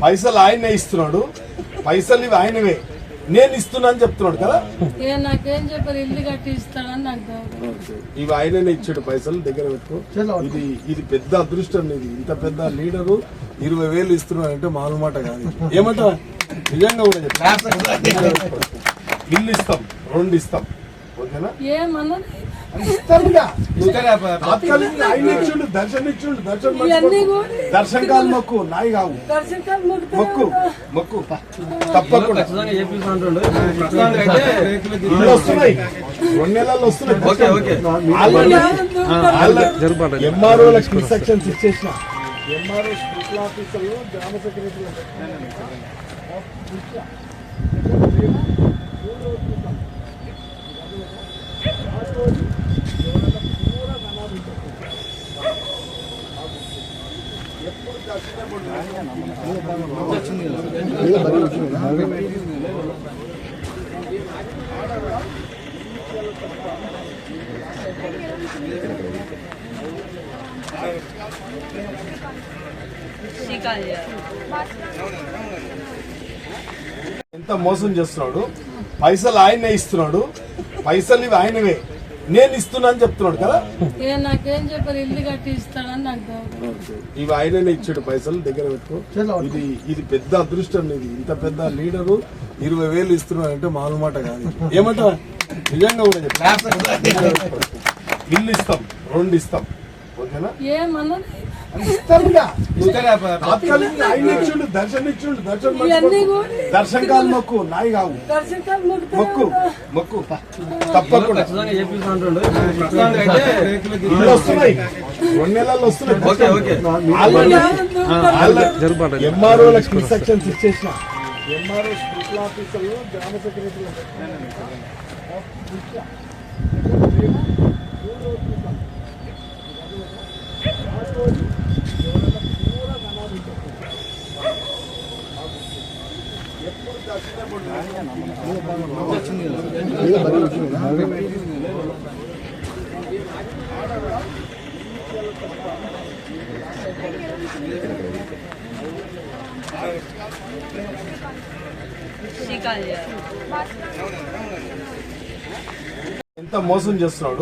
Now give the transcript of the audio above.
పైసలు ఆయనే ఇస్తున్నాడు. పైసలు ఇవి ఆయనవే. నేను ఇస్తున్నా అని చెప్తున్నాడు కదా? ఏ నాకేం చెప్పారు ఇల్లు కట్టి ఇస్తాడని నాకు. ఇవి ఆయననే ఇచ్చాడు పైసలు దగ్గర పెట్టుకో. ఇది ఇది పెద్ద అదృష్టం ఇది ఇంత పెద్ద లీడరు ఇరవై వేలు ఇస్తున్నాడు అంటే మామూలు మాట కాదు. ఏమంటావా? నిజంగా కూడా ఇల్లు ఇస్తాం రెండు ఇస్తాం. ఓకేనా? ఏమన్నది? దర్శనం ఇచ్చిండు దర్శనం దర్శనం కాదు మొక్కు నాయి కావు. మొక్కు మొక్కు తప్పకుండా. వస్తున్నాయి. రెండు నెలల్లో వస్తున్నాయి. ఎంఆర్ఓలకు ఇన్స్ట్రక్షన్స్ ఇచ్చేసిన. ఎంఆర్ఓ స్పెషల్ ఆఫీసర్లు గ్రామ సెక్రటరీ ఎంత మోసం చేస్తున్నాడు? పైసలు ఆయనే ఇస్తున్నాడు. పైసలు ఇవి ఆయనవే. నేను ఇస్తున్నా అని చెప్తున్నాడు కదా? ఏ నాకేం చెప్పారు ఇల్లు కట్టి ఇస్తాడని నాకు. ఇవి ఆయననే ఇచ్చాడు పైసలు దగ్గర పెట్టుకో. ఇది ఇది పెద్ద అదృష్టం ఇది. ఇంత పెద్ద లీడరు ఇరవై వేలు ఇస్తున్నాడు అంటే మామూలు మాట కాదు. ఏమంటావా? నిజంగా కూడా ఇల్లు ఇస్తాం రెండు ఇస్తాం. ఓకేనా? ఏమన్నది? దర్శనం ఇచ్చిండు దర్శనం కాదు మొక్కు నాయి కావు. మొక్కు తప్పకుండా. వస్తున్నాయి. రెండు నెలల్లో వస్తున్నాయి. ఎంఆర్ఓలకు ఇన్స్ట్రక్షన్స్ ఇచ్చేసిన. ఎంఆర్ఓ స్పెషల్ ఆఫీసర్లు గ్రామ సెక్రటరీ ఎంత మోసం చేస్తున్నాడు?